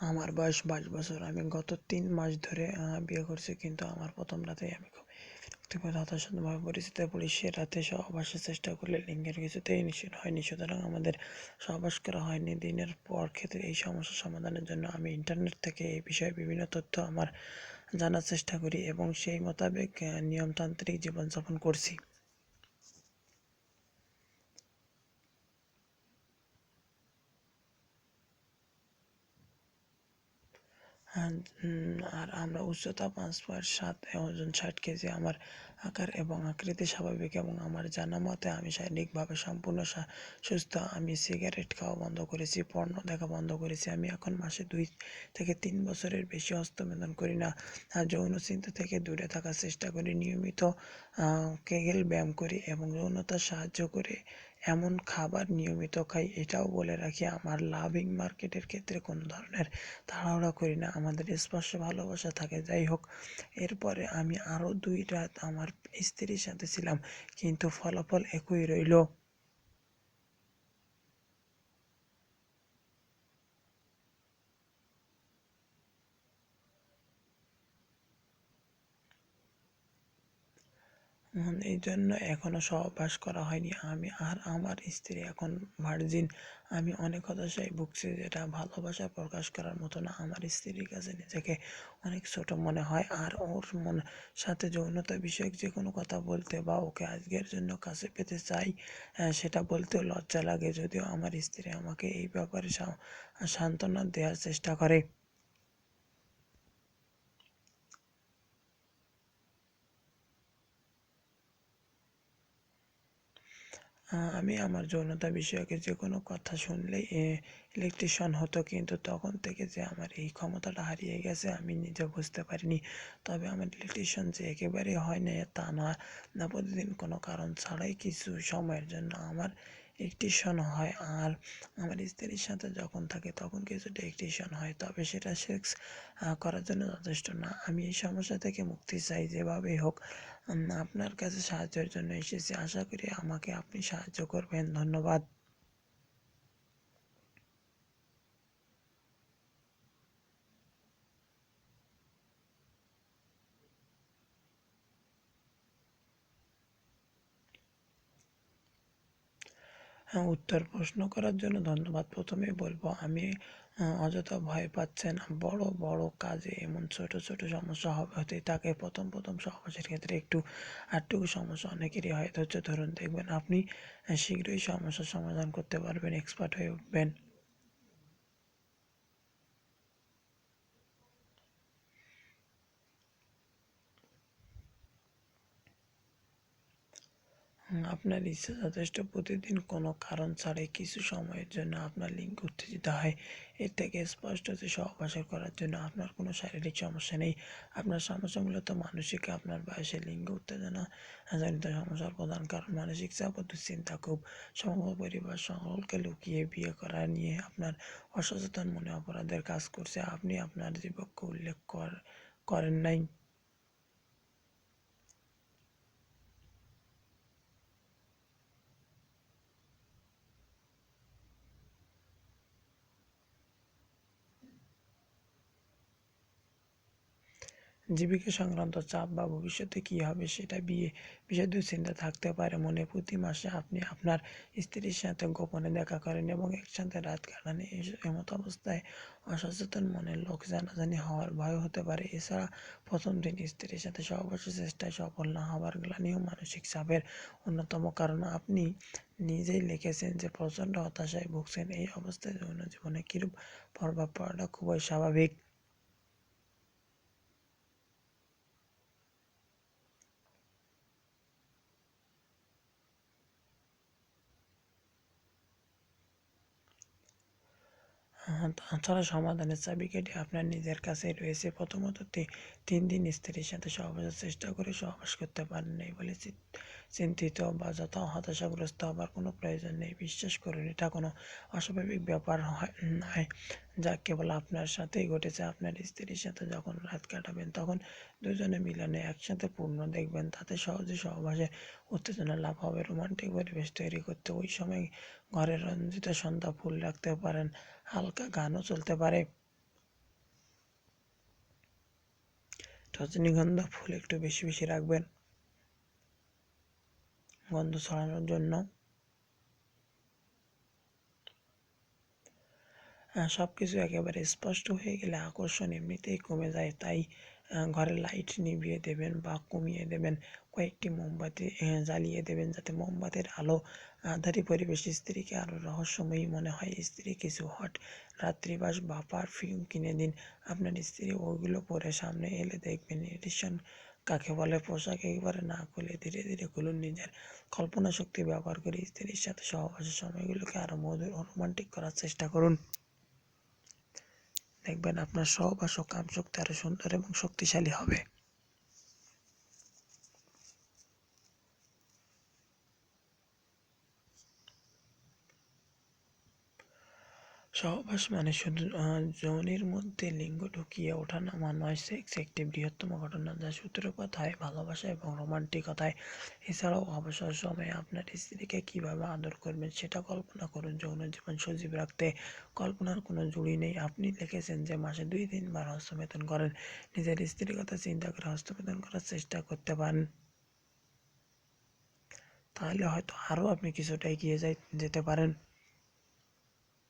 আমার বয়স বাইশ বছর। আমি গত তিন মাস ধরে বিয়ে করছি, কিন্তু আমার প্রথম রাতেই আমি খুব ব্যক্তিগত হতাশাভাবে পরিচিত পুলিশের রাতে সহবাসের চেষ্টা করলে লিঙ্গের কিছুতেই নিশ্চিত হয়নি। সুতরাং আমাদের সহবাস করা হয়নি। দিনের পর ক্ষেত্রে এই সমস্যা সমাধানের জন্য আমি ইন্টারনেট থেকে এই বিষয়ে বিভিন্ন তথ্য আমার জানার চেষ্টা করি এবং সেই মোতাবেক নিয়মতান্ত্রিক জীবনযাপন করছি। আর আমরা উচ্চতা পাঁচ পয়েন্ট সাত ওজন ষাট কেজি আমার আকার এবং আকৃতি স্বাভাবিক এবং আমার জানা মতে আমি শারীরিকভাবে সম্পূর্ণ সুস্থ। আমি সিগারেট খাওয়া বন্ধ করেছি, পণ্য দেখা বন্ধ করেছি। আমি এখন মাসে দুই থেকে তিন বছরের বেশি হস্তমেদন করি না। যৌন চিন্তা থেকে দূরে থাকার চেষ্টা করি। নিয়মিত কেগেল ব্যায়াম করি এবং যৌনতার সাহায্য করে এমন খাবার নিয়মিত খাই, এটাও বলে রাখি, আমার লাভিং মার্কেটের ক্ষেত্রে কোনো ধরনের তাড়াহুড়া করি না, আমাদের স্পর্শ ভালোবাসা থাকে, যাই হোক। এরপরে আমি আরও দুই রাত আমার স্ত্রীর সাথে ছিলাম, কিন্তু ফলাফল একই রইল। এই জন্য এখনও সহবাস করা হয়নি। আমি আর আমার স্ত্রী এখন ভার্জিন আমি অনেক হতাশায় ভুগছি যেটা ভালোবাসা প্রকাশ করার মতো না। আমার স্ত্রীর কাছে নিজেকে অনেক ছোট মনে হয় আর ওর মন সাথে যৌনতা বিষয়ক যে কোনো কথা বলতে বা ওকে আজকের জন্য কাছে পেতে চাই সেটা বলতেও লজ্জা লাগে। যদিও আমার স্ত্রী আমাকে এই ব্যাপারে সান্ত্বনা দেওয়ার চেষ্টা করে। আমি আমার যৌনতা বিষয়কে যে কোনো কথা শুনলেই ইলেকট্রিশিয়ান হতো কিন্তু তখন থেকে যে আমার এই ক্ষমতাটা হারিয়ে গেছে, আমি নিজে বুঝতে পারিনি। তবে আমার ইলেকট্রিশিয়ান যে একেবারেই হয় না তা না না, প্রতিদিন কোনো কারণ ছাড়াই কিছু সময়ের জন্য আমার ইলেকট্রিশিয়ান হয় আর আমার স্ত্রীর সাথে যখন থাকে তখন কিছুটা ইলেকট্রিশিয়ান হয়। তবে সেটা সেক্স করার জন্য যথেষ্ট না। আমি এই সমস্যা থেকে মুক্তি চাই যেভাবেই হোক। আপনার কাছে সাহায্যের জন্য এসেছি। আশা করি আমাকে আপনি সাহায্য করবেন। ধন্যবাদ। উত্তর প্রশ্ন করার জন্য ধন্যবাদ। প্রথমে বলব, আমি অযথা ভয় পাচ্ছেন বড় বড় কাজে এমন ছোট ছোট সমস্যা হবে হতে তাকে প্রথম প্রথম সহবাসের ক্ষেত্রে একটু আটটুকু সমস্যা অনেকেরই হয়। ধৈর্য ধরুন, দেখবেন আপনি শীঘ্রই সমস্যার সমাধান করতে পারবেন, এক্সপার্ট হয়ে উঠবেন। আপনার ইচ্ছা যথেষ্ট প্রতিদিন কোনো কারণ ছাড়াই কিছু সময়ের জন্য আপনার লিঙ্গ উত্তেজিত হয়। এর থেকে স্পষ্ট যে সহবাসের করার জন্য আপনার কোনো শারীরিক সমস্যা নেই। আপনার সমস্যা মূলত মানসিক, আপনার বয়সে লিঙ্গ উত্তেজনা জনিত সমস্যার প্রধান কারণ মানসিক চাপ ও দুশ্চিন্তা খুব সমগ্র পরিবার সকলকে লুকিয়ে বিয়ে করা নিয়ে আপনার অসচেতন মনে অপরাধের কাজ করছে। আপনি আপনার জীবককে উল্লেখ করেন নাই। জীবিকা সংক্রান্ত চাপ বা ভবিষ্যতে কী হবে সেটা বিয়ে বিষয়ে দুশ্চিন্তা থাকতে পারে মনে। প্রতি মাসে আপনি আপনার স্ত্রীর সাথে গোপনে দেখা করেন এবং একসাথে রাত কাটান এমত অবস্থায় অসচেতন মনের লোক জানাজানি হওয়ার ভয় হতে পারে। এছাড়া প্রথম দিন স্ত্রীর সাথে সহবাসের চেষ্টায় সফল না হওয়ার গ্লানিও মানসিক চাপের অন্যতম কারণ। আপনি নিজেই লিখেছেন যে প্রচণ্ড হতাশায় ভুগছেন। এই অবস্থায় যৌন জীবনে কিরূপ প্রভাব পড়াটা খুবই স্বাভাবিক। তাছাড়া সমাধানের চাবিকাঠি আপনার নিজের কাছেই রয়েছে। প্রথমত তিন দিন স্ত্রীর সাথে সহবাসের চেষ্টা করে সহবাস করতে পারেন নাই বলে চিন্তিত বা যত হতাশাগ্রস্ত হবার কোনো প্রয়োজন নেই। বিশ্বাস করুন, এটা কোনো অস্বাভাবিক ব্যাপার নয়। যা কেবল আপনার সাথেই ঘটেছে। আপনার স্ত্রীর সাথে যখন রাত কাটাবেন, তখন দুজনে মিলনে একসাথে পূর্ণ দেখবেন। তাতে সহজে সহবাসে উত্তেজনা লাভ হবে। রোমান্টিক পরিবেশ তৈরি করতে ওই সময় ঘরের রঞ্জিত সন্ধ্যা ফুল রাখতে পারেন। হালকা গানও চলতে পারে। রজনীগন্ধা ফুল একটু বেশি বেশি রাখবেন। গন্ধ ছড়ানোর জন্য। সব কিছু একেবারে স্পষ্ট হয়ে গেলে আকর্ষণ এমনিতেই কমে যায়, তাই ঘরে লাইট নিভিয়ে দেবেন বা কমিয়ে দেবেন, কয়েকটি মোমবাতি জ্বালিয়ে দেবেন যাতে মোমবাতির আলো আধারি পরিবেশ, স্ত্রীকে আরও রহস্যময়ী মনে হয় স্ত্রী কিছু হট রাত্রিবাস বা পারফিউম কিনে দিন। আপনার স্ত্রী ওগুলো পরে সামনে এলে দেখবেন এডিশন কাকে বলে, পোশাক একবারে না খুলে ধীরে ধীরে খুলুন নিজের কল্পনা শক্তি ব্যবহার করে স্ত্রীর সাথে সহবাসের সময়গুলোকে আরও মধুর ও রোমান্টিক করার চেষ্টা করুন। দেখবেন আপনার সহবাস ও কাম শক্তি আরও সুন্দর এবং শক্তিশালী হবে। সহবাস মানে শুধু যৌনির মধ্যে লিঙ্গ ঢুকিয়ে ওঠা নামা নয় সেক্স একটি বৃহত্তম ঘটনা যা সূত্রপাত হয় ভালোবাসা এবং রোমান্টিকতায়। এছাড়াও অবসর সময়ে আপনার স্ত্রীকে কীভাবে আদর করবেন সেটা কল্পনা করুন। যৌন জীবন সজীব রাখতে কল্পনার কোনো জুড়ি নেই। আপনি লিখেছেন যে মাসে দুই তিনবার হস্তমেতন করেন। নিজের স্ত্রীর কথা চিন্তা করে হস্তমেতন করার চেষ্টা করতে পারেন। তাহলে হয়তো আরও আপনি কিছুটা এগিয়ে যাই, যেতে পারেন।